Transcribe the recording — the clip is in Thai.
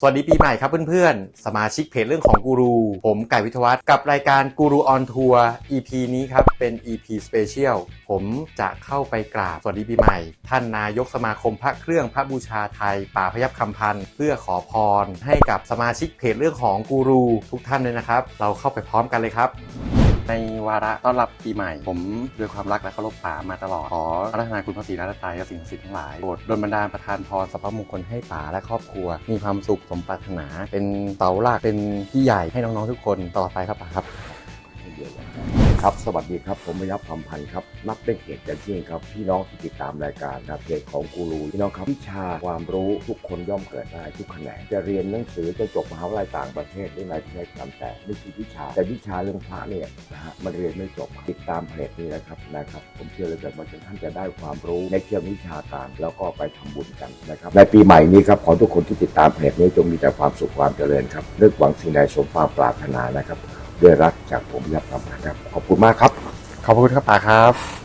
สวัสดีปีใหม่ครับเพื่อนๆ สมาชิกเพจเรื่องของกูรู ผมไก่วิทวัฒน์กับรายการกูรูออนทัวร์ EP นี้ครับ เป็น EP สเปเชียลผมจะเข้าไปกราบสวัสดีปีใหม่ ท่านนายกสมาคมพระเครื่องพระบูชาไทย ป่าพยับคำพันธ์เพื่อขอพร ให้กับสมาชิกเพจเรื่องของกูรู ทุกท่านเลยนะครับ เราเข้าไปพร้อมกันเลยครับ ในวาระต้อนรับปีใหม่ ผมด้วยความรักและเคารพป๋ามาตลอด ขออารัธนาคุณพระศรีรัตนตรัยและสิ่งศักดิ์สิทธิ์ทั้งหลายโปรดดลบันดาลประทานพรสัพพมงคลให้ป๋าและครอบครัว มีความสุขสมปรารถนา เป็นเสาหลักเป็นพี่ใหญ่ให้น้องๆทุกคนต่อไปครับป๋าครับ ครับสวัสดีครับผมพยับคำพันธ์ครับนับเป็นเกียรติอย่างยิ่งครับพี่น้องที่ติดตามรายการนะเพจของกูรูพี่น้องครับวิชาความรู้ทุกคนย่อมเกิดได้ทุกแขนงจะเรียนหนังสือจะจบมหาวิทยาลัยต่างประเทศหรืออะไรที่ไหนตามแต่ไม่ใช่วิชา แต่วิชาเรื่องพระเนี่ยนะฮะมันเรียนไม่จบติดตามเพจนี้นะครับนะครับ ผมเชื่อเลยว่าท่านจะได้ความรู้ในเชิงวิชาการแล้วก็ไปทำบุญกันนะครับในปีใหม่นี้ครับขอทุกคนที่ติดตามเพจนี้จงมีแต่ความสุขความเจริญครับนึกหวังสิ่งใดสมความปรารถนานะครับ ได้รักจากผมยับคำพันะครับขอบคุณมากครับ ขอบคุณครับป่าครับ